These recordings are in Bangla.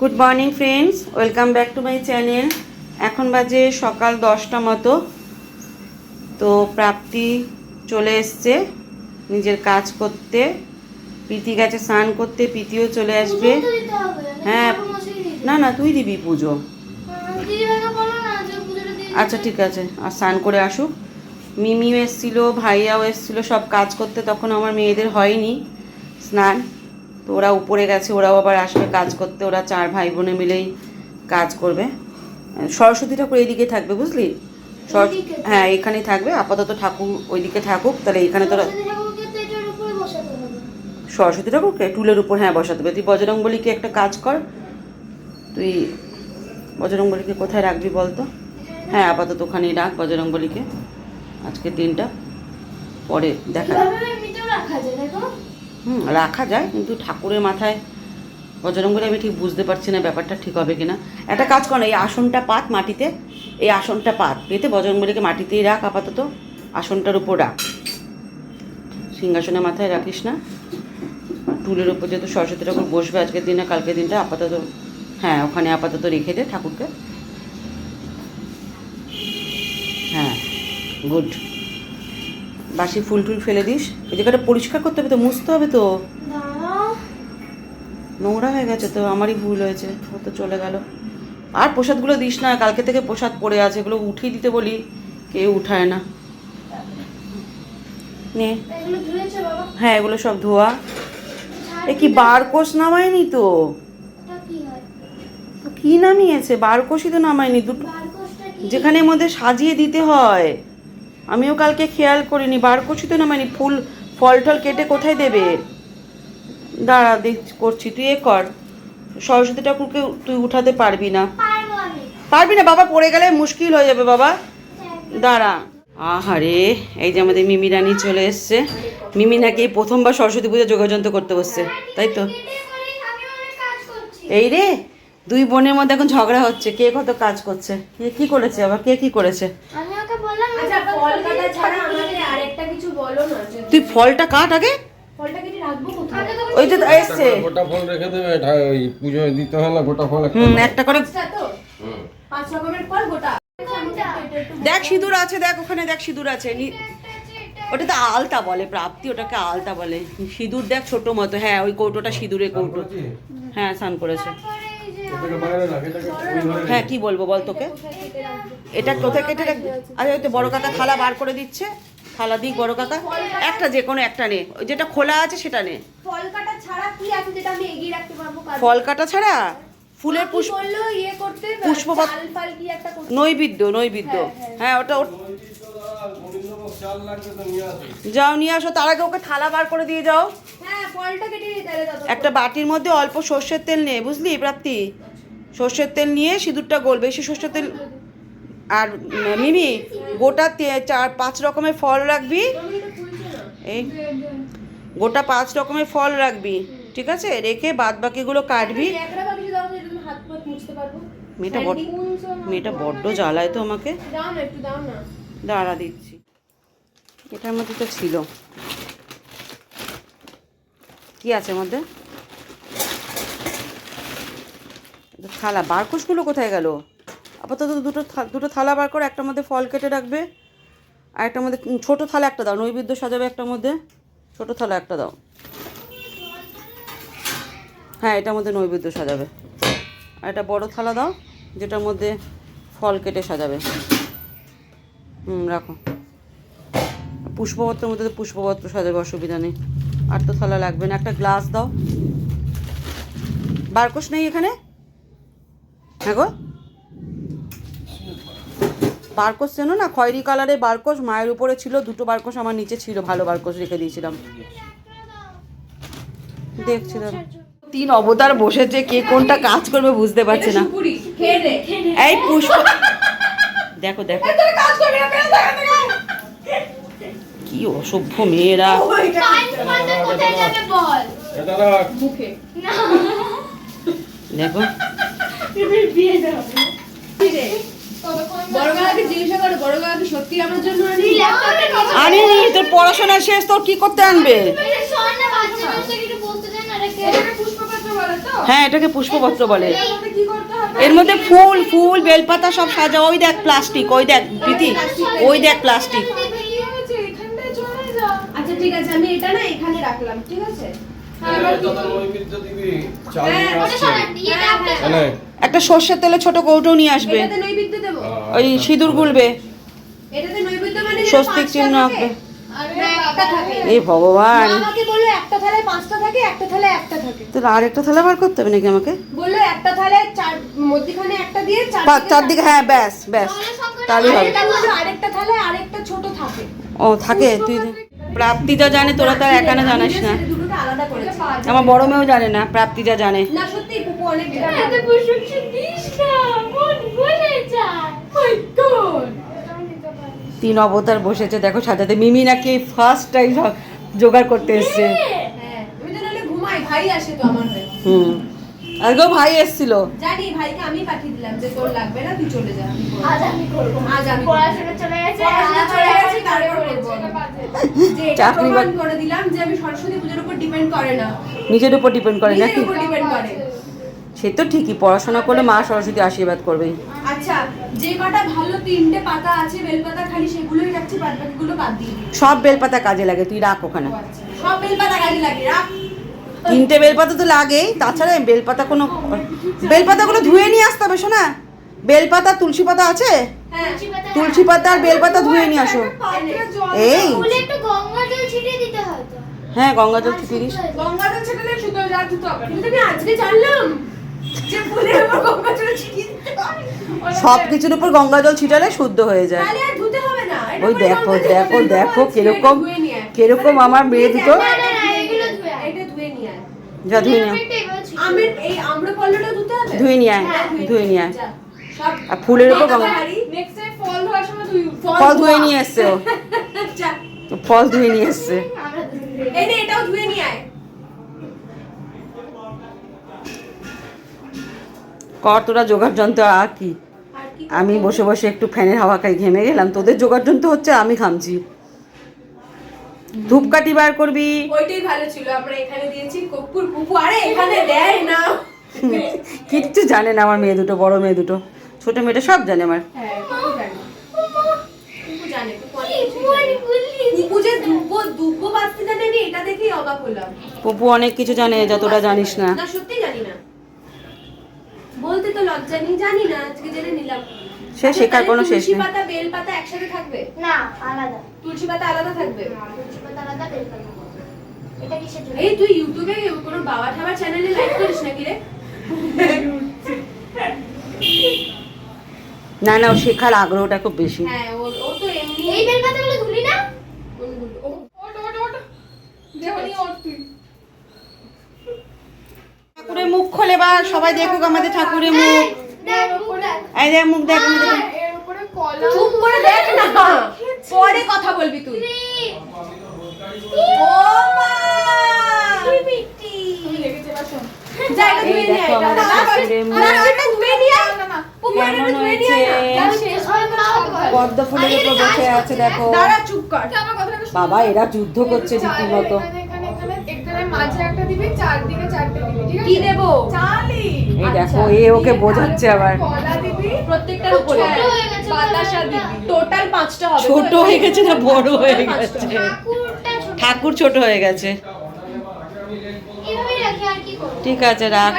Good morning friends welcome back to my channel এখন বাজে সকাল দশটা মতো। তো প্রাপ্তি চলে এসছে নিজের কাজ করতে। প্রীতি গেছে স্নান করতে প্রীতিও চলে আসবে। হ্যাঁ না না তুই দিবি পুজো। আচ্ছা ঠিক আছে আর স্নান করে আসুক। মিমিও এসেছিল ভাইয়াও এসেছিল সব কাজ করতে তখন আমার মেয়েদের হয়নি স্নান। তো ওরা উপরে গেছে ওরাও আবার আসবে কাজ করতে ওরা চার ভাই বোনে মিলেই কাজ করবে। সরস্বতী ঠাকুর এইদিকে থাকবে বুঝলি? হ্যাঁ এখানেই থাকবে আপাতত ঠাকুর ওইদিকে থাকুক তাহলে এখানে তোরা সরস্বতী ঠাকুরকে টুলের উপর হ্যাঁ বসাতে হবে। তুই বজরং বলিকে একটা কাজ কর। তুই বজরং বলিকে কোথায় রাখবি বলতো? হ্যাঁ আপাতত ওখানেই রাখ বজরং বলিকে আজকের দিনটা। পরে দেখা? হুম। রাখা যায়, কিন্তু ঠাকুরের মাথায় বজরং আমি ঠিক বুঝতে পারছি না ব্যাপারটা ঠিক হবে কিনা। একটা কাজ কর এই আসনটা পাত মাটিতে, এই আসনটা পাত। পেতে বজরং মাটিতেই রাখ, আপাতত আসনটার উপর রাখ। সিংহাসনের মাথায় রাখিস না। টুলের উপর যেহেতু সরস্বতী ঠাকুর বসবে আজকের দিনে, কালকের দিনটা, আপাতত হ্যাঁ ওখানে আপাতত রেখে দে ঠাকুরকে। হ্যাঁ গুড। বাসি ফুল টুল ফেলে দিস। এই জায়গাটা পরিষ্কার করতে হবে তো মুছতে হবে তো। নোংরা হয়ে গেছে তো আমারই ভুল হয়েছে ও তো চলে গেল। আর প্রসাদগুলো দিস না কালকে থেকে প্রসাদ পড়ে আছে এগুলো উঠিয়ে দিতে বলি কেউ উঠায় না। নে। হ্যাঁ এগুলো সব ধোয়া। এ কি বারকোষ নামায়নি তো? কি নামিয়েছে? বারকোষই তো নামায়নি দুটো যেখানে মধ্যে সাজিয়ে দিতে হয়। আমিও কালকে খেয়াল করিনি বার করছি তো নামায়নি ফুল ফল টল কেটে কোথায় দেবে? দাঁড়া দেখ করছি তুই এ কর। সরস্বতী ঠাকুরকে তুই উঠাতে পারবি না। পারবি না বাবা পড়ে গেলে মুশকিল হয়ে যাবে বাবা। দাঁড়া। আহারে এই যে আমাদের মিমি রানী চলে এসছে। মিমি নাকি প্রথমবার সরস্বতী পুজো যোগাযন্ত্র করতে বসছে তাই তো? এই রে দুই বোনের মধ্যে এখন ঝগড়া হচ্ছে। কে কত কাজ করছে? কে কি করেছে আবার? কে কি করেছে? আমি ওকে বললাম আচ্ছা ফল ছাড়া আমাকে আরেকটা কিছু বলো না তুই ফলটা কাট আগে। ফলটা কেটে রাখব কোথায়? আগে তো ওই গোটা ফল রেখে দেবে ওই পুজোয় দিতে হয় না গোটা ফল একটা হুম একটা করে পাঁচ রকমের ফল গোটা দেখ সিঁদুর আছে দেখ ওখানে দেখ সিঁদুর আছে। নি- ওটা তো আলতা বলে প্রাপ্তি ওটাকে আলতা বলে। সিঁদুর দেখ ছোট মতো। হ্যাঁ ওই কৌটোটা সিঁদুরের কৌটো। হ্যাঁ স্নান করেছে। হ্যাঁ কি বলব বল তোকে? এটা কোথায় কেটে রাখবি আচ্ছা ওই তো বড় কাকা থালা বার করে দিচ্ছে। থালা দিক বড় কাকা। একটা যে কোনো একটা নে। ওই যেটা খোলা আছে সেটা নে। ফল কাটা ছাড়া কি আছে যেটা আমি এগিয়ে রাখতে পারব ফল কাটা ছাড়া? ফুলের পুষ্প ইয়ে করতে নৈবিদ্য নৈবিদ্য। হ্যাঁ ওটা যাও নিয়ে আসো। তার আগে ওকে থালা বার করে দিয়ে যাও। হ্যাঁ একটা বাটির মধ্যে অল্প সর্ষের তেল নে বুঝলি প্রাপ্তি? সর্ষের তেল নিয়ে সিঁদুরটা গোল বেশি সর্ষের তেল আর মিমি গোটা তে- চার পাঁচ রকমের ফল রাখবি। এই গোটা পাঁচ রকমের ফল রাখবি ঠিক আছে? রেখে বাদ বাকিগুলো কাটবি পারব। মেয়েটা বড্ড মেয়েটা বড্ড জ্বালায় তো আমাকে। দাও না একটু দাও না। দাঁড়া দিচ্ছি। এটার মধ্যে তো ছিল। কি আছে মধ্যে? থালা। বারকোষগুলো কোথায় গেল? আপাতত দুটো দুটো থালা বার করে একটার মধ্যে ফল কেটে রাখবে, আর একটার মধ্যে ছোট থালা একটা দাও, নৈবেদ্য সাজাবে একটার মধ্যে। ছোট থালা একটা দাও। হ্যাঁ এটার মধ্যে নৈবেদ্য সাজাবে। আর একটা বড় থালা দাও, যেটার মধ্যে ফল কেটে সাজাবে। হুম, রাখো। পুষ্পপত্রের মধ্যে তো পুষ্পপত্র সাজাবে অসুবিধা নেই। আর তো থালা লাগবে না একটা গ্লাস দাও। বারকোষ নেই এখানে? হ্যাঁ গো। বারকোষ চেনো না? খয়েরি কালারের বারকোষ মায়ের উপরে ছিল দুটো বারকোষ আমার নিচে ছিল ভালো বারকোষ রেখে দিয়েছিলাম। দেখছিলাম তিন অবতার বসেছে কে কোনটা কাজ করবে বুঝতে পারছে না। এই পুষ্প দেখো দেখো। কাজ করবি না ফেলে দেখা কি অসভ্য মেয়েরা। দেখো। আরে তোর পড়াশোনা শেষ তোর কি করতে আনবে? হ্যাঁ এটাকে পুষ্পপত্র বলে। এর মধ্যে ফুল ফুল বেলপাতা সব সাজা। ওই দেখ প্লাস্টিক ওই দেখ প্রীতি। ওই দেখ প্লাস্টিক। ঠিক আছে আমি এটা না এখানে রাখলাম ঠিক আছে? সরান দিয়ে রাখতে মানে একটা সর্ষের তেলে ছোট কৌটো নিয়ে আসবে। ওই সিঁদুর গুলবে। মানে স্বস্তিক চিহ্ন আঁকবে। না, একটা এই ভগবান। আমাকে বলল একটা থালায় পাঁচটা থাকে একটা থালায় একটা থাকে। তাহলে আর একটা থালা বার করতে হবে নাকি আমাকে? বলল একটা থালায় চার মধ্যখানে একটা দিয়ে পা- চারদিকে হ্যাঁ ব্যাস ব্যাস। তাহলেই হবে। আরেকটা থালায় আরেকটা ছোট থাকে। ও থাকে তুই প্রাপ্তি যা জানে তোরা তার একানে জানিস না। আমার বড় মেয়েও জানে না প্রাপ্তি যা জানে। মন তিন অবতার বসেছে দেখো সাজাতে। মিমি নাকি ফার্স্ট টাইম জোগাড় করতে এসছে। হ্যাঁ আমি তো নাহলে ঘুমাই ভাই আসে তো আমার হয়ে। হুম। আজকেও ভাই এসছিল। জানি ভাইকে আমি পাঠিয়ে দিলাম যে তোর লাগবে না তুই চলে যা আজ আমি করব। আজ আমি পড়াশোনা চলে গেছে পড়াশোনা চলে গেছে, তারপর করব। চাকরি প্রমাণ করে দিলাম যে আমি সরস্বতী পুজোর উপর ডিপেন্ড করে না। নিজের উপর ডিপেন্ড করে নিজের নাকি? উপর ডিপেন্ড করে। সে তো ঠিকই পড়াশোনা করলে মা সরস্বতী আশীর্বাদ করবেই। আচ্ছা যে কটা ভালো তিনটে পাতা আছে বেলপাতা খালি সেগুলোই রাখছি বাদ বাকিগুলো বাদ দিয়ে সব বেলপাতা কাজে লাগে তুই রাখ ওখানে। সব বেলপাতা কাজে লাগে রাখ। তিনটে বেলপাতা তো লাগেই তাছাড়া এই বেলপাতা কোনো বেলপাতাগুলো ধুয়ে নিয়ে আসতে হবে শোনা বেলপাতা তুলসী পাতা আছে? হ্যাঁ তুলসী পাতা আর বেলপাতা ধুয়ে নিয়ে আসো। এই। ফুলে গঙ্গা জল ছিটিয়ে দিতে হ্যাঁ গঙ্গা জল ছিটিয়ে দিস। শুধু যা হবে আমি আজকে জানলাম। সব কিছুর উপর গঙ্গা জল ছিটালে শুদ্ধ হয়ে যায়। তাহলে আর ধুতে হবে না। এটা ওই দেখো দেখো দেখো কীরকম। কীরকম আমার মেয়ে দুটো না না না এগুলো ধুয়ে আয়। এটা ধুয়ে নিয়ে আয় যা ধুয়ে নিয়ে আমের এই আম্রপল্লটা ধুতে হবে? ধুয়ে নিয়ে আয় হ্যাঁ, ধুয়ে নিয়ে আয়। আর ফুলের উপর গঙ্গা। নেক্সট টাইম ফল ধোয়ার সময় ধুই ফল ধুয়ে নিয়ে এসছে ও। ফল ধুয়ে নিয়ে এসছে। এই নে এটাও ধুয়ে নিয়ে আয়। কর তোরা জোগাড় যন্ত্র আর কি? আমি বসে বসে একটু ফ্যানের হাওয়া খাই ঘেমে গেলাম। তোদের জোগাড় যন্ত্র হচ্ছে আমি ঘামছি। ধূপকাঠি বার করবি। ওইটাই ভালো ছিল আমরা এখানে দিয়েছি কর্পূর পুপু আরে এখানে দেয় না। কিচ্ছু জানে না আমার মেয়ে দুটো বড় মেয়ে দুটো। ছোট মেয়েটা সব জানে আমার। হ্যাঁ পুপু পুপু অনেক কিছু জানে। যা তোরা জানিস না। না সত্যি জানি না। বলতে তো লজ্জা নেই জানি না আজকে জেনে নিলাম। সে আচ্ছা, শেখার কোনো শেষ তুলসী নেই। পাতা বেল পাতা একসাথে থাকবে? না আলাদা। তুলসী পাতা আলাদা থাকবে? তুলসী পাতা আলাদা বেলপাতা এটা কিসের জন্য? এই তুই ইউটিউবে কোনো বাবা ঠাবার চ্যানেলে লাইভ করিস নাকি রে? না না ও শেখার আগ্রহটা খুব বেশি। হ্যাঁ ও ও তো এমনি এই বেলপাতাগুলো ধুলি না? ঠাকুরের মুখ খোলে বা সবাই দেখুক আমাদের ঠাকুরের মুখ। এই দেখ মুখ দেখ। চুপ করে দেখ না। পরে কথা বলবি তুই। ও মা কি মিষ্টি ধুয়ে নিয়ে আয়। না, ধুয়ে নিয়ে আয়। কেমন ধুয়ে নিয়ে আয়। না। হয়েছে? শেষ হয়। পদ্ম ফুলের উপর বসে আছে দেখো। দাঁড়া চুপ কর। বাবা এরা যুদ্ধ করছে রীতিমতো। মাঝে একটা দিবি চারদিকে চারটে দিবি ঠিক আছে? কি দেবো? চালি। এই দেখো এ ওকে বোঝাচ্ছে আবার। কলা দিবি প্রত্যেকটার উপরে। গেছে বাতাসা দিবি। টোটাল পাঁচটা হবে। ছোট হয়ে গেছে না বড় হয়ে গেছে? ঠাকুর ছোট হয়ে গেছে। এভাবেই রাখি আর কি করব? ঠিক আছে রাখ।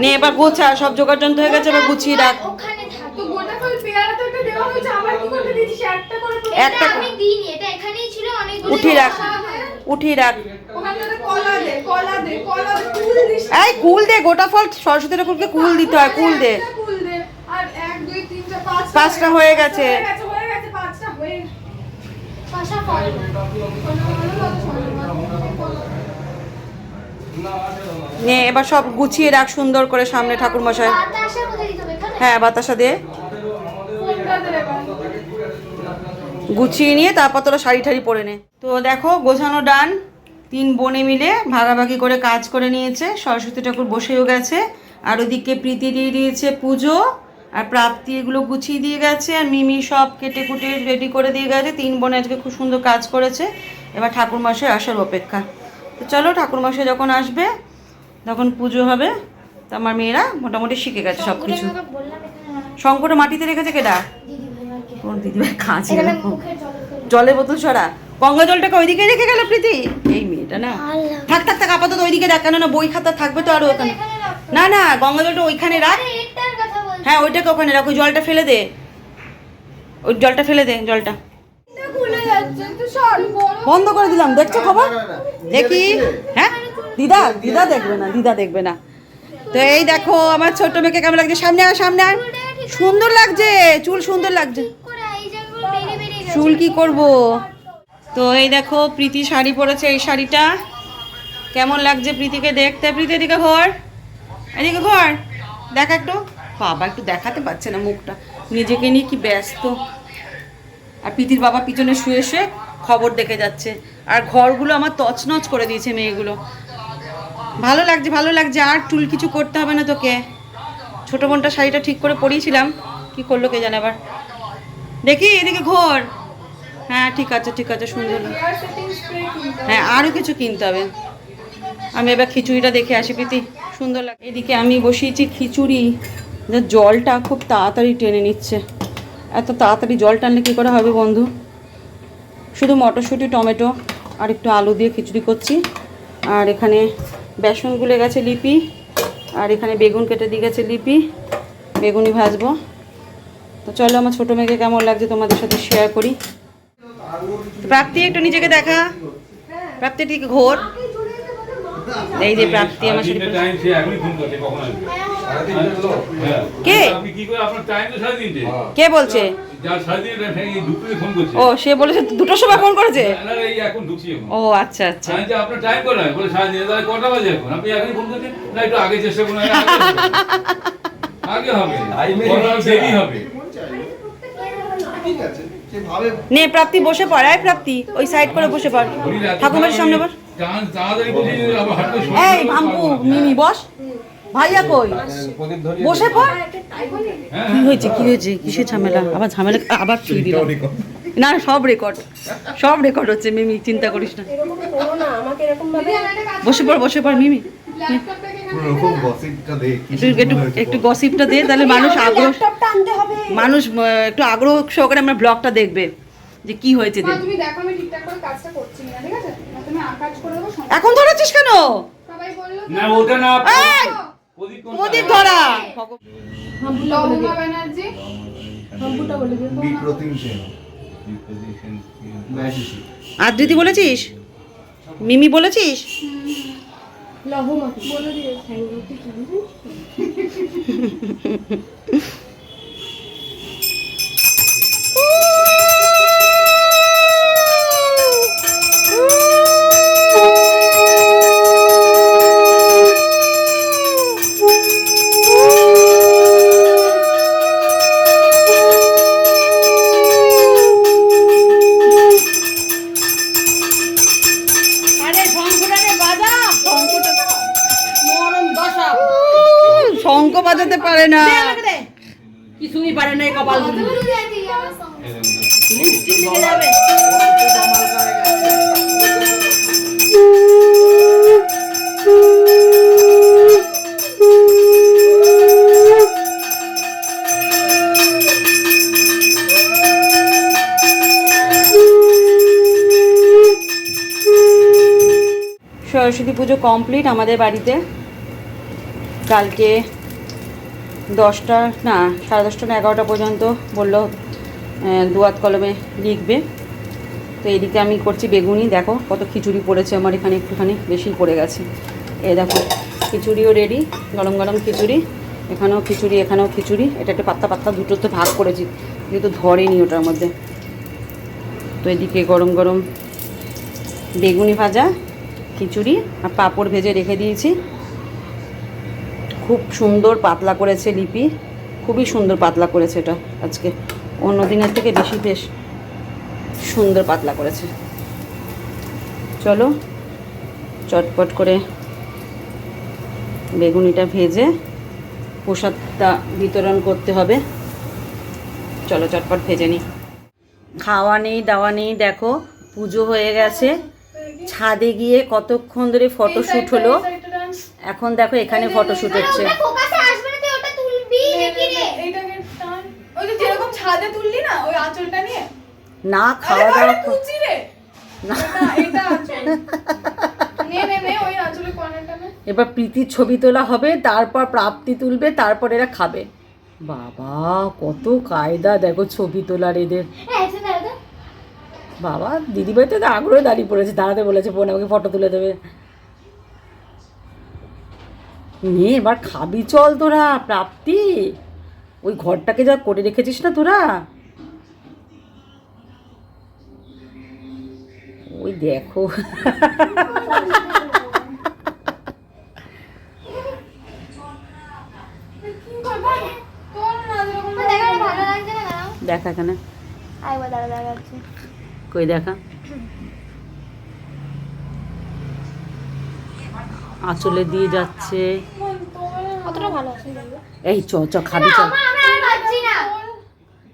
নে এবার গোছা সব জোগাড় যন্ত্র হয়ে গেছে এবার গুছিয়ে রাখ। ওখানে থাক। তো গোটা ফল পেয়ারা তো একটা দেওয়া হয়েছে আবার কি করতে দিয়েছিস? একটা করে তো এটা একটা আমি দিইনি এটা এখানেই ছিল অনেকগুলো উঠিয়ে রাখ। উঠিয়ে রাখ। এই কুল দে গোটা ফল সরস্বতী ঠাকুরকে কুল দিতে হয় কুল দে। পাঁচটা হয়ে গেছে। নে এবার সব গুছিয়ে রাখ সুন্দর করে সামনে ঠাকুর মশাই হ্যাঁ বাতাসা দে। কোনটা দে এবার গুছিয়ে নিয়ে তারপর তোরা শাড়ি ঠাড়ি পরে নে। তো দেখো গোছানো ডান তিন বোনে মিলে ভাগাভাগি করে কাজ করে নিয়েছে। সরস্বতী ঠাকুর বসেও গেছে। আর ওদিকে প্রীতি দিয়ে দিয়েছে পুজো। আর প্রাপ্তি এগুলো গুছিয়ে দিয়ে গেছে। আর মিমি সব কেটে কুটে রেডি করে দিয়ে গেছে। তিন বোনে আজকে খুব সুন্দর কাজ করেছে। এবার ঠাকুরমশাই আসার অপেক্ষা। তো চলো ঠাকুরমশাই যখন আসবে তখন পুজো হবে। তো আমার মেয়েরা মোটামুটি শিখে গেছে সব কিছু শঙ্করের মাটিতে রেখেছে কেডা? দিদি দিদিভাই কাছে জলের বোতল ছড়া গঙ্গা জলটাকে ওইদিকে রেখে গেল প্রীতি এই মেয়েটা না থাক থাক থাক আপাতত ওইদিকে রাখ কেন না বই খাতা থাকবে তো আরও ওখানে না না গঙ্গা জলটা ওইখানে রাখ আরে এটার কথা বলছি। হ্যাঁ ওইটাকে ওখানে রাখ ওই জলটা ফেলে দে ওই জলটা ফেলে দে জলটা খুলে যাচ্ছে তো সর বড় বন্ধ করে দিলাম দেখছ খবর দেখি হ্যাঁ দিদা দিদা দেখবে না দিদা দেখবে না তো এই দেখো আমার ছোট মেয়েকে কেমন লাগছে সামনে আয় সামনে আয় সুন্দর লাগছে চুল সুন্দর লাগছে করে এই জায়গাগুলো বেরিয়ে বেরিয়ে গেছে। চুল কি করব? তো এই দেখো, প্রীতি শাড়ি পরেছে এই শাড়িটা। কেমন লাগছে প্রীতিকে দেখতে? প্রীতি, এদিকে ঘর। এদিকে ঘর। দেখ একটু। বাবা একটু দেখাতে পারছে না মুখটা। নিজেকে নিয়ে কি ব্যস্ত। আর প্রীতির বাবা পিছনে শুয়ে শুয়ে খবর দেখে যাচ্ছে। আর ঘরগুলো আমার তছনছ করে দিয়েছে মেয়েগুলো। ভালো লাগছে ভালো লাগছে। আর চুল কিছু করতে হবে না তোকে। ছোটো বোনটা শাড়িটা ঠিক করে পরিয়েছিলাম। কি করল কে জানে আবার। দেখি, এদিকে ঘর। হ্যাঁ ঠিক আছে ঠিক আছে সুন্দর হ্যাঁ আরও কিছু কিনতে হবে। আমি এবার খিচুড়িটা দেখে আসি প্রীতি। সুন্দর লাগে। এদিকে আমি বসিয়েছি খিচুড়ি। যে জলটা খুব তাড়াতাড়ি টেনে নিচ্ছে। এত তাড়াতাড়ি জল টানলে কী করে হবে বন্ধু? শুধু মটরশুঁটি টমেটো আর একটু আলু দিয়ে খিচুড়ি করছি। আর এখানে বেসন গুলে গেছে লিপি। আর এখানে বেগুন কেটে দিয়ে গেছে লিপি। বেগুনি ভাজবো। তো চলো আমার ছোটো মেয়েকে কেমন লাগছে তোমাদের সাথে শেয়ার করি। প্রাপ্তি একটু নিজেকে দেখা। প্রাপ্তি ঠিক ঘোর। এই যে প্রাপ্তি আমার সাথে আসবে? হ্যাঁ। কে? আপনি কি করে আপনার টাইম তো সাড়ে তিনটে কে বলছে? যার সাড়ে তিনটে টাইম দুপুরে ফোন করছে। ও সে বলেছে দুটোর সময় ফোন করেছে? না, না, এই এখন ঢুকছি ও আচ্ছা আচ্ছা। আমি যে আপনার টাইম করে বলে সাড়ে তিনটে তাহলে কটা বাজে এখন? আপনি এখনই ফোন করছেন? না একটু আগে চেষ্টা করুন আগে হবে। হবে। দেরি হবে। ঠিক আছে। নে প্রাপ্তি বসে পড় আয় প্রাপ্তি। ওই সাইড করে বসে পড়। ঠাকুমার সামনে বস। এই ভাম্পু মিমি বস। ভাইয়া কই? বসে পড়। হ্যাঁ কি হয়েছে কি হয়েছে? কিসের ঝামেলা? আবার ঝামেলা আবার ছুঁয়ে দিলাম না সব রেকর্ড সব রেকর্ড হচ্ছে মিমি চিন্তা করিস না। এরকম করো না আমাকে এরকম ভাবে বসে পড় বসে পড় মিমি। একটু গসিপটা দে তাহলে মানুষ আগ্রহ মানুষ একটু আগ্রহ সহকারে আমার ব্লগটা দেখবে যে কি হয়েছে দেখ তুমি দেখো আমি ঠিকঠাক করে কাজটা করছি না ঠিক আছে? তুমি আকাজ করে এখন ধরেছিস কেন? সবাই বলল না ওটা না প্রদীপ ধরা লহুমা ব্যানার্জি হাম্পুটা বলে দিও। বিপ্রতিম সেন। ম্যাজিসি আদ্রিতি বলেছিস? মিমি বলেছিস? লহুমাকে বলে দিয়েছে আরে সরস্বতী পুজো কমপ্লিট আমাদের বাড়িতে। কালকে দশটা, না, সাড়ে দশটা না এগারোটা পর্যন্ত বলল দুয়াত কলমে লিখবে। তো এদিকে আমি করছি বেগুনি, দেখো কত খিচুড়ি পড়েছে আমার এখানে একটুখানি বেশি পড়ে গেছে। এই দেখো, খিচুড়িও রেডি গরম গরম খিচুড়ি, এখানেও খিচুড়ি এখানেও খিচুড়ি। এটা একটা পাত্তা পাত্তা, দুটো তো ভাগ করেছি, যেহেতু ধরেনি ওটার মধ্যে। তো এদিকে গরম গরম বেগুনি ভাজা খিচুড়ি আর পাঁপড় ভেজে রেখে দিয়েছি। খুব সুন্দর পাতলা করেছে লিপি। খুবই সুন্দর পাতলা করেছে এটা আজকে। অন্য দিনের থেকে বেশি বেশ সুন্দর পাতলা করেছে। চলো, চটপট করে বেগুনিটা ভেজে প্রসাদটা বিতরণ করতে হবে। চলো, চটপট ভেজে নিই। খাওয়া নেই, দাওয়া নেই, দেখো, পুজো হয়ে গেছে। ছাদে গিয়ে কতক্ষণ ধরে ফটোশ্যুট হলো? এখন দেখো এখানে ফটোশুট হচ্ছে। ওটা ফোকাসে আসবে না তুই ওটা তুলবি নাকি রে? এইটাকে টান ওই যে যেরকম ছাদে তুললি না ওই আঁচলটা নিয়ে? না আরে খাওয়া দাওয়া কুচি রে। এটা এটা আঁচল। নে নে নে ওই আঁচলের কর্নারটা নে। এবার প্রীতির ছবি তোলা হবে তারপর প্রাপ্তি তুলবে তারপর এরা খাবে। বাবা কত কায়দা দেখো ছবি তোলার এদের। হ্যাঁ বাবা দিদিভাই তো আগ্রহে দাঁড়িয়ে পড়েছে দাঁড়াতে বলেছে বোন আমাকে ফটো তুলে দেবে। নে এবার খাবি চল তোরা প্রাপ্তি। ওই ঘরটাকে যা করে রেখেছিস না তোরা। ওই দেখো। দেখা এখানে। আইবা দাঁড়া দেখাচ্ছি কই দেখা? আঁচলে দিয়ে যাচ্ছে। কতটা ভালো আছে এই চ চ খাবি চল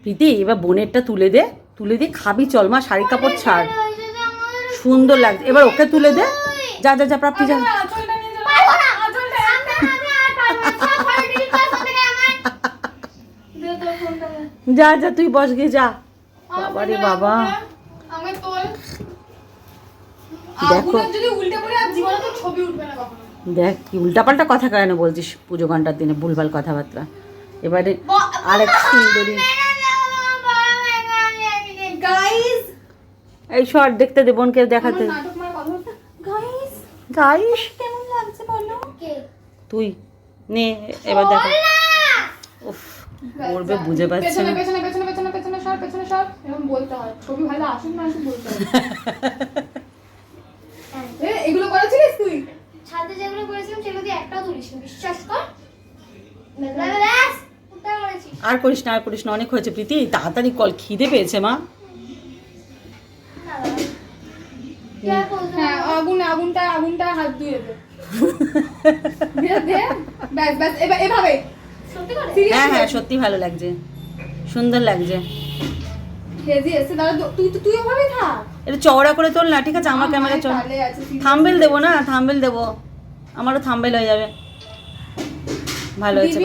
প্রীতি এবার বোনেরটা তুলে দে তুলে দিয়ে খাবি চল মা শাড়ি কাপড় ছাড়। সুন্দর লাগছে। এবার ওকে তুলে দে। যা যা যা প্রাপ্তি যা। যা যা তুই বস গিয়ে যা। বাবা রে বাবা আমি তোর দেখো। আগুনের যদি উল্টে পড়ে আর জীবনে তো ছবি উঠবে না কখনো। দেখ কি উল্টাপাল্টা কথা কেন বলছিস পুজো ঘণ্টার দিনে? ভুলভাল কথাবার্তা। এবারে আরেক সুন্দরী গাইস এই শর্ট দেখতে দে বোনকে দেখাতে। নাটক কথা বলতে গাইস গাইস। কেমন লাগছে বলো? কে? তুই নে এবার দেখা। উফ করবে বুঝে পাচ্ছে পেছনে না। পেছনে পেছনে পেছনে পেছনে সর পেছনে সর। এরকম বলতে হয়। ছবি ভালো আসুন না আসুন বলতে হয় এ, এগুলো করেছিলিস তুই ছাদে যেগুলো করেছিলাম সেগুলো আর করিস না আর করিস না অনেক হয়েছে প্রীতি তাড়াতাড়ি কল খিদে পেয়েছে মা আগুন আগুনটা আগুনটা হাত ধুয়ে হ্যাঁ হ্যাঁ সত্যি ভালো লাগছে সুন্দর লাগছে এটা চওড়া করে। তোল না ঠিক আছে আমার ক্যামেরা চল থাম্বেল দেবো না থাম্বেল দেবো আমারও থাম্বেল হয়ে যাবে ভালো হয়েছে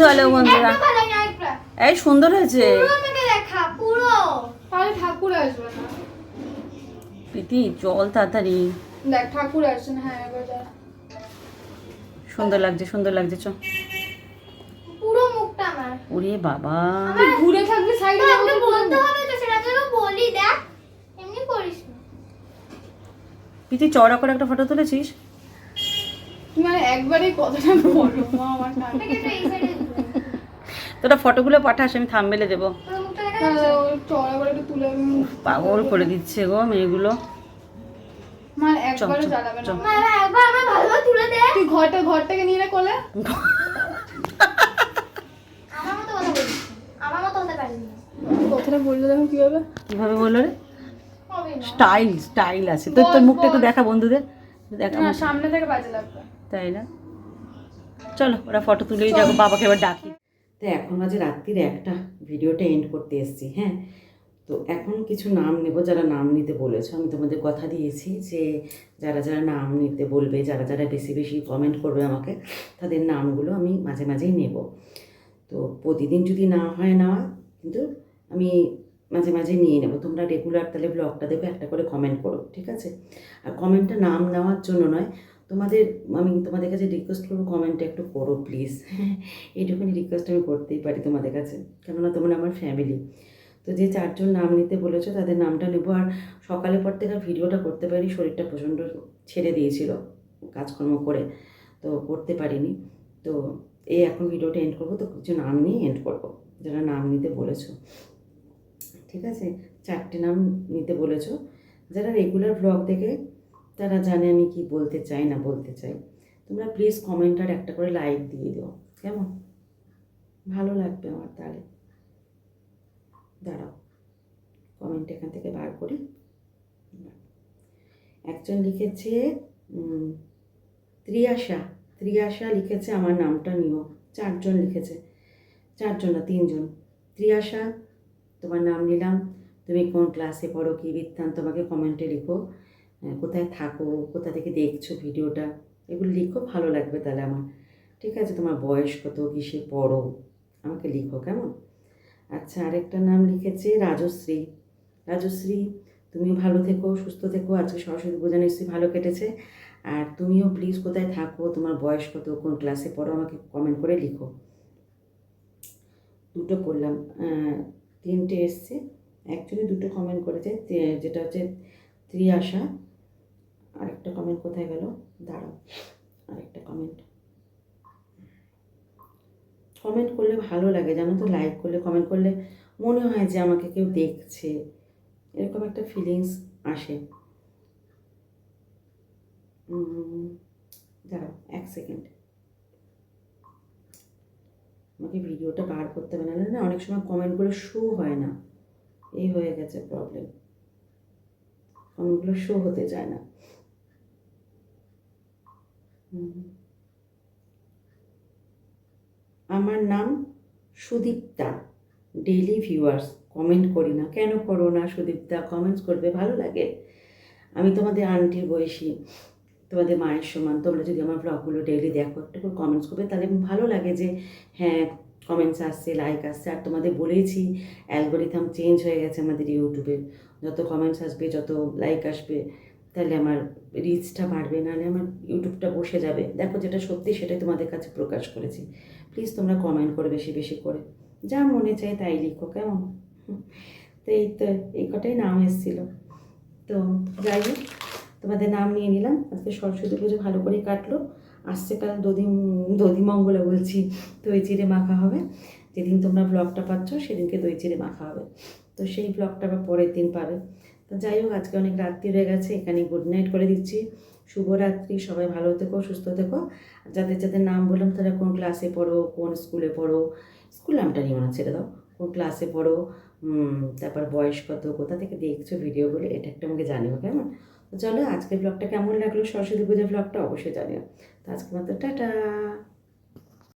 চলো বন্ধুরা। একটু ভালো না একটু এই সুন্দর হয়েছে। পুরো আমাকে তাহলে ঠাকুর আসবে না। প্রীতি চল তাড়াতাড়ি। দেখ ঠাকুর আসছে না হ্যাঁ সুন্দর লাগছে সুন্দর লাগছে চ। পুরো মুখটা আমার। ওরে বাবা। ঘুরে থাকবি সাইডে বলতে হবে তো সেটা তোকে বলি দেখ। এমনি করিস না প্রীতি চওড়া করে একটা ফটো তুলেছিস? তুমি মানে একবারেই কথাটা বলো মা আমার কানে এটাকে একটু এই সাইডে তোরা ফটোগুলো পাঠাস আমি থাম্বেলে দেবো। চড়া তুলে পাগল করে দিচ্ছে গো মেয়েগুলো। তুই কীভাবে। কীভাবে বলল রে? স্টাইল স্টাইল আছে। তোর তোর মুখটা একটু দেখা বন্ধুদের। দেখা না সামনে থেকে বাজে লাগবে। তাই না? চলো ওরা ফটো তুলেই যাব বাবাকে এবার ডাকি। তো এখন মাঝে রাত্রির একটা। ভিডিওটা এন্ড করতে এসেছি হ্যাঁ? তো এখন কিছু নাম নেব যারা নাম নিতে বলেছ। আমি তোমাদের কথা দিয়েছি যে যারা যারা নাম নিতে বলবে যারা যারা বেশি বেশি কমেন্ট করবে আমাকে তাদের নামগুলো আমি মাঝে মাঝেই নেব। তো প্রতিদিন যদি না হয় না কিন্তু আমি মাঝে মাঝে নিয়ে নেব। তোমরা রেগুলার তাহলে ব্লগটা দেখো, একটা করে কমেন্ট করো, ঠিক আছে? আর কমেন্টটা নাম নেওয়ার জন্য নয়, তোমাদের, আমি তোমাদের কাছে রিকোয়েস্ট করব কমেন্টটা একটু করো প্লিজ এইটুকুনি রিকোয়েস্ট আমি করতেই পারি তোমাদের কাছে, কেননা তোমরা আমার ফ্যামিলি তো যে চারজন নাম নিতে বলেছ, তাদের নামটা নেব। আর সকালে পর থেকে ভিডিওটা করতে পারি শরীরটা প্রচণ্ড ছেড়ে দিয়েছিল, কাজকর্ম করে, তো করতে পারিনি। তো এই এখন ভিডিওটা এন্ড করব, তো কিছু নাম নিয়ে এন্ড করব, যারা নাম নিতে বলেছ। ঠিক আছে? চারটে নাম নিতে বলেছ। যারা রেগুলার ব্লগ দেখে, তারা জানে আমি কি বলতে চাই, না বলতে চাই। তোমরা প্লিজ কমেন্ট আর একটা করে লাইক দিয়ে দিও। কেমন? ভালো লাগবে আমার তাহলে। দাঁড়াও। কমেন্ট এখান থেকে বার করি। একজন লিখেছে ত্রিয়াশা। ত্রিয়াশা লিখেছে আমার নামটা নিও। চারজন লিখেছে। চারজন না, তিনজন। ত্রিয়াশা তোমার নাম নিলাম। তুমি কোন ক্লাসে পড়ো, কী বৃত্তান্ত তোমাকে কমেন্টে লিখো। কোথায় থাকো, কোথা থেকে দেখছ ভিডিওটা এগুলো লিখো, ভালো লাগবে তাহলে আমার। ঠিক আছে, তোমার বয়স কত, কিসে পড়ো, আমাকে লিখো কেমন? আচ্ছা আরেকটা নাম লিখেছে রাজশ্রী। রাজশ্রী, তুমিও ভালো থেকো, সুস্থ থেকো, আজকে সরস্বতী পূজা নিশ্চয়ই ভালো কেটেছে। আর তুমিও প্লিজ কোথায় থাকো, তোমার বয়স কত, কোন ক্লাসে পড়ো, আমাকে কমেন্ট করে লিখো। দুটো করলাম তিনটে এসছে। অ্যাকচুয়ালি দুটো কমেন্ট করেছে যেটা হচ্ছে ত্রি ত্রিয়াশা, আরেকটা কমেন্ট কোথায় গেল? দাঁড়াও, আরেকটা কমেন্ট কমেন্ট করলে ভালো লাগে, জানো তো লাইক করলে কমেন্ট করলে মনে হয় যে আমাকে কেউ দেখছে। এরকম একটা ফিলিংস আসে। দাঁড়াও, এক সেকেন্ড আমাকে ভিডিওটা বার করতে হবে, নাহলে না অনেক সময় কমেন্ট করে শো হয় না। এই হয়ে গেছে প্রবলেম কমেন্টগুলো শো হতে চায় না। আমার নাম সুদীপ্তা। ডেইলি ভিউয়ার্স কমেন্ট করি না। কেন করো না সুদীপ্তা? কমেন্টস করবে, ভালো লাগে। আমি তোমাদের আন্টির বয়সী তোমাদের মায়ের সমান। তোমরা যদি আমার ব্লগগুলো ডেইলি দেখো, একটু করে কমেন্টস করবে, তাহলে ভালো লাগে যে হ্যাঁ কমেন্টস আসছে লাইক আসছে। আর তোমাদের বলেইছি অ্যালগোরিথাম চেঞ্জ হয়ে গেছে আমাদের ইউটিউবে। যত কমেন্টস আসবে, যত লাইক আসবে, তাহলে আমার রিচটা বাড়বে। নাহলে আমার ইউটিউবটা বসে যাবে। দেখো যেটা সত্যি, সেটাই তোমাদের কাছে প্রকাশ করেছি। প্লিজ তোমরা কমেন্ট করো বেশি বেশি করে। যা মনে চায় তাই লিখো, কেমন? তো এই তো, এই কটাই নাম এসেছিল। তো যাই হোক। তোমাদের নাম নিয়ে নিলাম। আজকে সরস্বতী পুজো ভালো করেই কাটলো। আসছে কাল দধি দধি মঙ্গলা বলছি, দই চিড়ে মাখা হবে। যেদিন তোমরা ব্লগটা পাচ্ছ, সেদিনকে দই চিড়ে মাখা হবে। তো সেই ব্লগটা আবার পরের দিন পাবে। তো যাই হোক, আজকে অনেক রাত্রি হয়ে গেছে এখানে গুড নাইট করে দিচ্ছি। শুভরাত্রি, সবাই ভালো থেকো, সুস্থ থেকো। যাদের যাদের নাম বললাম, তারা কোন ক্লাসে পড়ো, কোন স্কুলে পড়ো স্কুল নামটা নিও না, ছেড়ে দাও। কোন ক্লাসে পড়ো তারপর বয়স কত, কোথা থেকে দেখছ ভিডিওগুলো এটা একটা আমাকে জানিও, কেমন? চলো আজকের ব্লগটা কেমন লাগল? সরস্বতী পূজা ব্লগটা অবশ্যই জানিও। তো আজকে মতো টাটা।